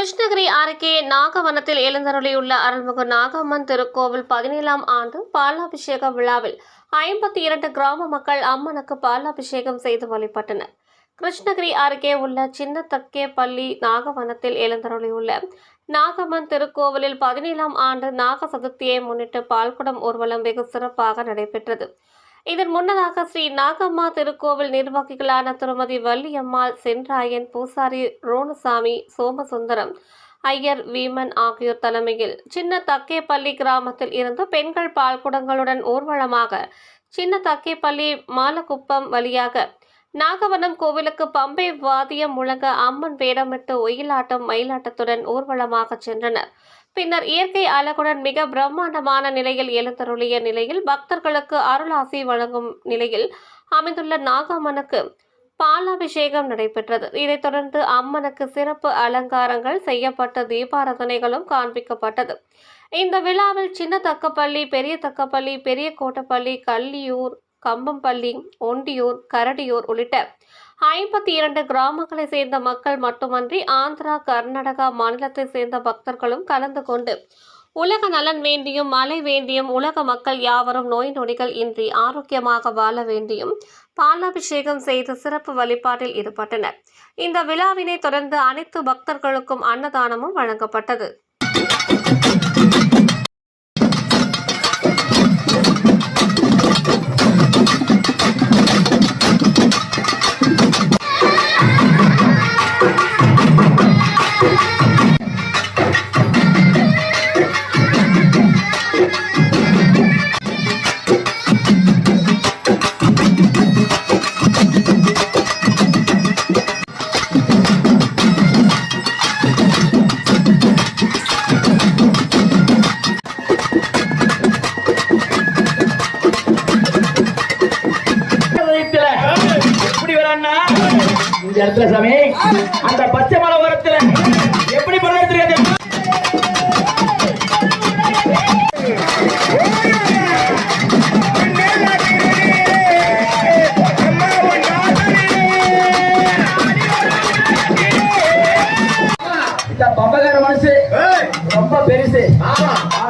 கிருஷ்ணகிரி அருகே நாகவனத்தில் எழுந்தருளியுள்ள அருள்மிகு நாகம்மன் திருக்கோவில் பதினேழாம் ஆண்டு பாலாபிஷேக விழாவில் ஐம்பத்தி இரண்டு கிராம மக்கள் அம்மனுக்கு பாலாபிஷேகம் செய்து வழிபட்டனர். கிருஷ்ணகிரி அருகே உள்ள சின்ன தக்கேப்பள்ளி நாகவனத்தில் எழுந்தருளியுள்ள நாகம்மன் திருக்கோவிலில் பதினேழாம் ஆண்டு நாக சதுர்த்தியை முன்னிட்டு பால்குடம் ஊர்வலம் வெகு சிறப்பாக நடைபெற்றது. இதன் முன்னதாக ஸ்ரீ நாகம்மா திருக்கோவில் நிர்வாகிகளான திருமதி வள்ளியம்மாள் சென்றாயன் பூசாரி ரோணசாமி சோமசுந்தரம் ஐயர் வீமன் ஆகியோர் தலைமையில் சின்ன தக்கேப்பள்ளி கிராமத்தில் இருந்து பெண்கள் பால்குடங்களுடன் ஊர்வலமாக சின்ன தக்கேப்பள்ளி மாலக்குப்பம் வழியாக நாகவனம் கோவிலுக்கு பம்பை வாதியம் முழங்க அம்மன் வேடமிட்டு ஒயிலாட்டம் மயிலாட்டத்துடன் ஊர்வலமாக சென்றனர். பின்னர் இயற்கை அழகுடன் மிக பிரம்மாண்டமான நிலையில் எழுந்தருளிய நிலையில் பக்தர்களுக்கு அருளாசி வழங்கும் நிலையில் அமைந்துள்ள நாகம்மனுக்கு பாலாபிஷேகம் நடைபெற்றது. இதைத் தொடர்ந்து அம்மனுக்கு சிறப்பு அலங்காரங்கள் செய்யப்பட்ட தீபாராதனைகளும் காண்பிக்கப்பட்டது. இந்த விழாவில் சின்ன தக்கப்பள்ளி பெரிய தக்கப்பள்ளி பெரிய கோட்டப்பள்ளி கள்ளியூர் கம்பம்பள்ளி ஒண்டியூர் கரடியூர் உள்ளிட்ட ஐம்பத்தி இரண்டு கிராமங்களை சேர்ந்த மக்கள் மட்டுமன்றி ஆந்திரா கர்நாடகா மாநிலத்தை சேர்ந்த பக்தர்களும் கலந்து கொண்டு உலக நலன் வேண்டியும் மழை வேண்டியும் உலக மக்கள் யாவரும் நோய் நொடிகள் இன்றி ஆரோக்கியமாக வாழ வேண்டியும் பாலாபிஷேகம் செய்து சிறப்பு வழிபாட்டில் ஈடுபட்டனர். இந்த விழாவினை தொடர்ந்து அனைத்து பக்தர்களுக்கும் அன்னதானமும் வழங்கப்பட்டது. இடத்துல சாமி. அந்த பச்சை மலை ஓரத்துல எப்படி படம் மனசு ரொம்ப பெருசு. ஆனா